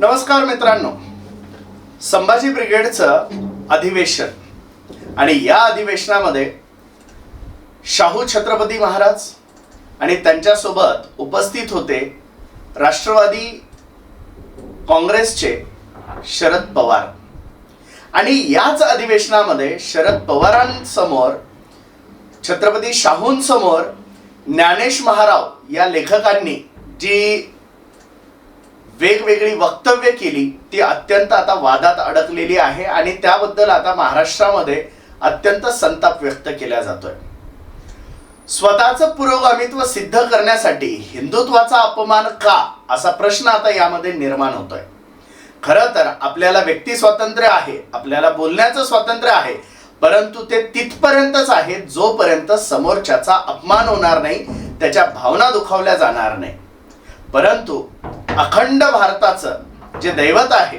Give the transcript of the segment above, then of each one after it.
नमस्कार मित्रांनो. संभाजी ब्रिगेडचं अधिवेशन. आणि या अधिवेशनामध्ये शाहू छत्रपती महाराज आणि त्यांच्यासोबत उपस्थित होते राष्ट्रवादी काँग्रेसचे शरद पवार. आणि याच अधिवेशनामध्ये शरद पवारांसमोर छत्रपती शाहूंसमोर ज्ञानेश महाराव या लेखकांनी जी वेगवेगळी वक्तव्य केली ती अत्यंत आता वादात अडकलेली आहे आणि त्याबद्दल आता महाराष्ट्रामध्ये अत्यंत संताप व्यक्त केला जातोय. स्वतःचं पुरोगामित्व सिद्ध करण्यासाठी हिंदुत्वाचा अपमान का असा प्रश्न आता यामध्ये निर्माण होतोय. खरं तर आपल्याला व्यक्ती स्वातंत्र्य आहे आपल्याला बोलण्याचं स्वातंत्र्य आहे परंतु ते तिथपर्यंतच आहे जोपर्यंत समोरच्याचा अपमान होणार नाही त्याच्या भावना दुखावल्या जाणार नाही. परंतु अखंड भारताचं जे दैवत आहे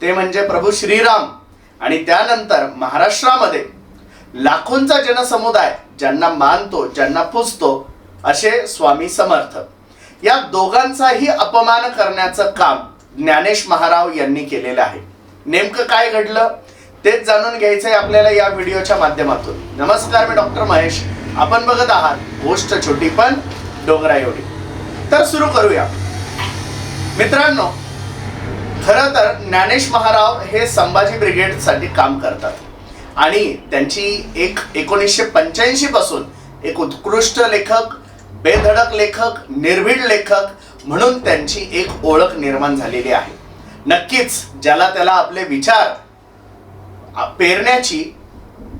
ते म्हणजे प्रभू श्रीराम. आणि त्यानंतर महाराष्ट्रामध्ये लाखोंचा जनसमुदाय ज्यांना मानतो ज्यांना पुजतो असे स्वामी समर्थ. या दोघांचाही अपमान करण्याचं काम ज्ञानेश महाराव यांनी केलेलं आहे. नेमकं काय घडलं? तेच जाणून घ्यायचंय आपल्याला या व्हिडिओच्या माध्यमातून. नमस्कार मी डॉक्टर महेश. आपण बघत आहात गोष्ट छोटी पण डोंगरा एवढी तर सुरू करूया. मित्रांनो खरं तर ज्ञानेश महाराव हे संभाजी ब्रिगेडसाठी काम करतात. आणि त्यांची एक एकोणीसशे पंच्याऐंशी पासून एक उत्कृष्ट लेखक बेधडक लेखक निर्भीड लेखक म्हणून त्यांची एक ओळख निर्माण झालेली आहे. नक्कीच ज्याला त्याला आपले विचार पेरण्याची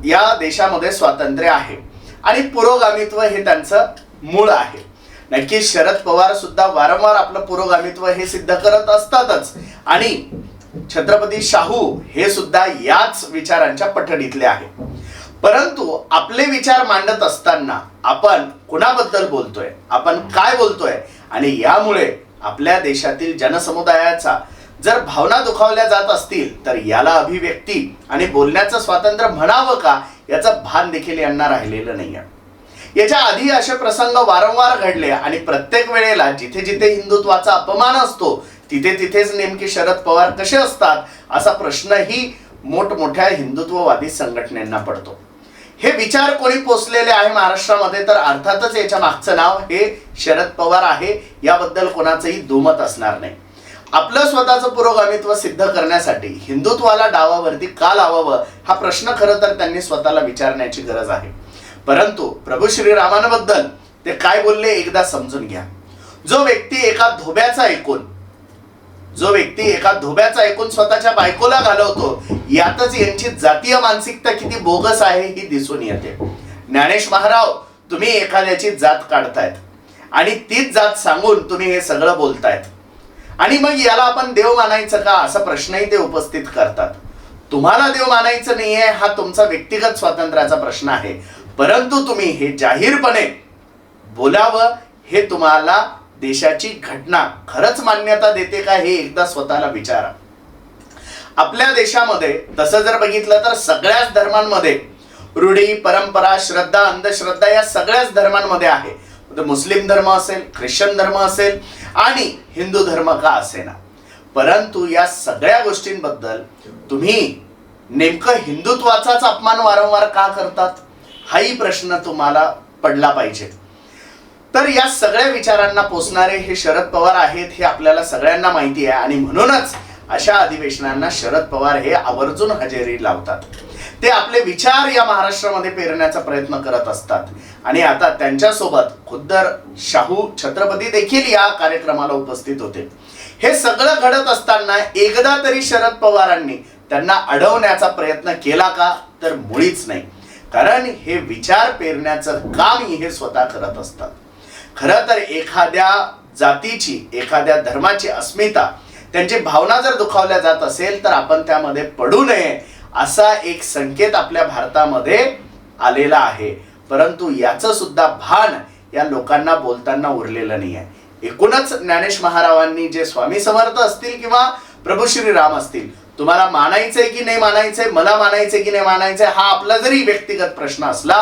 या देशामध्ये स्वातंत्र्य आहे. आणि पुरोगामित्व हे त्यांचं मूळ आहे. नक्की शरद पवार सुद्धा वारंवार आपलं पुरोगामित्व हे सिद्ध करत असतातच. आणि छत्रपती शाहू हे सुद्धा याच विचारांच्या पठडीतले आहे. परंतु आपले विचार मांडत असताना आपण कुणाबद्दल बोलतोय? आपण काय बोलतोय? आणि यामुळे आपल्या देशातील जनसमुदायाचा जर भावना दुखावल्या जात असतील तर याला अभिव्यक्ती आणि बोलण्याचं स्वातंत्र्य म्हणावं का? याचं भान देखील यांना राहिलेलं नाही आहे याच्या आधी असे प्रसंग वारंवार घडले आणि प्रत्येक वेळेला जिथे जिथे हिंदुत्वाचा अपमान असतो तिथे तिथेच नेमके शरद पवार कसे असतात असा प्रश्नही मोठमोठ्या हिंदुत्ववादी संघटनेना पडतो. हे विचार कोणी पोचलेले आहे महाराष्ट्रामध्ये तर अर्थातच याच्या मागचं नाव हे शरद पवार आहे याबद्दल कोणाचंही दुमत असणार नाही. आपलं स्वतःचं पुरोगामित्व सिद्ध करण्यासाठी हिंदुत्वाला डावावरती का लावावं हा प्रश्न खरं तर त्यांनी स्वतःला विचारण्याची गरज आहे. परंतु प्रभू श्रीरामांबद्दल ते काय बोलले एकदा समजून घ्या. जो व्यक्ती एका धोब्याचा ऐकून जो व्यक्ती एका धोब्याचा ऐकून स्वतःच्या बायकोला घालवतो यातच यांची जातीय मानसिकता किती बोगस आहे ही दिसून येते. ज्ञानेश महाराव तुम्ही एखाद्याची जात काढतायत आणि तीच जात सांगून तुम्ही हे सगळं बोलतायत. आणि मग याला आपण देव मानायचं का असा प्रश्नही ते उपस्थित करतात. तुम्हाला देव मानायचं नाहीये हा तुमचा व्यक्तिगत स्वातंत्र्याचा प्रश्न आहे. परंतु तुम्ही हे जाहीरपणे बोलावं हे तुम्हाला देशाची घटना खरंच मान्यता देते का हे एकदा स्वतःला विचारा. आपल्या देशामध्ये तसं जर बघितलं तर सगळ्याच धर्मांमध्ये रूढी परंपरा श्रद्धा अंधश्रद्धा या सगळ्याच धर्मांमध्ये आहे. म्हणजे मुस्लिम धर्म असेल ख्रिश्चन धर्म असेल आणि हिंदू धर्म का असेना. परंतु या सगळ्या गोष्टींबद्दल तुम्ही नेमकं हिंदुत्वाचाच अपमान वारंवार का करतात? हाही प्रश्न तुम्हाला पडला पाहिजे. तर या सगळ्या विचारांना पोचणारे हे शरद पवार आहेत हे आपल्याला सगळ्यांना माहिती आहे आणि म्हणूनच अशा अधिवेशनांना शरद पवार हे आवर्जून हजेरी लावतात. ते आपले विचार या महाराष्ट्रामध्ये पेरण्याचा प्रयत्न करत असतात. आणि आता त्यांच्यासोबत खुद्दर शाहू छत्रपती देखील या कार्यक्रमाला उपस्थित होते. हे सगळं घडत असताना एकदा तरी शरद पवारांनी त्यांना अडवण्याचा प्रयत्न केला का? तर मुळीच नाही. कारण हे विचार पेरण्याचं काम हे स्वतः करत असतात. खरं तर एखाद्या जातीची एखाद्या धर्माची अस्मिता त्यांची भावना जर दुखावल्या जात असेल तर आपण त्यामध्ये पडू नये असा एक संकेत आपल्या भारतामध्ये आलेला आहे. परंतु याचं सुद्धा भान या लोकांना बोलताना उरलेलं नाही आहे एकूणच ज्ञानेश महारावांनी जे स्वामी समर्थ असतील किंवा प्रभू श्रीराम असतील तुम्हाला मानायचंय की नाही मानायचंय मला मानायचंय की नाही मानायचंय हा आपला जरी व्यक्तिगत प्रश्न असला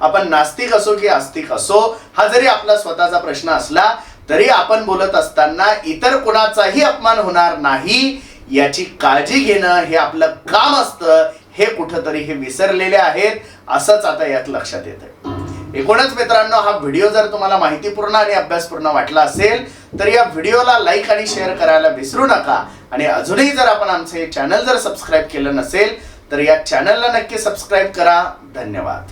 आपण नास्तिक असो की आस्तिक असो हा जरी आपला स्वतःचा प्रश्न असला तरी आपण बोलत असताना इतर कोणाचाही अपमान होणार नाही. याची काळजी घेणं हे आपलं काम असतं हे कुठंतरी हे विसरलेले आहेत असंच आता यात लक्षात येतं एकूणच मित्रांनो हा व्हिडिओ जर तुम्हाला माहितीपूर्ण आणि अभ्यासपूर्ण वाटला असेल तर या व्हिडिओला लाईक आणि शेअर करायला विसरू नका. आणि अजूनही जर आपण आमचे चॅनल जर सबस्क्राईब केलं नसेल तर या चॅनलला नक्की सबस्क्राईब करा. धन्यवाद.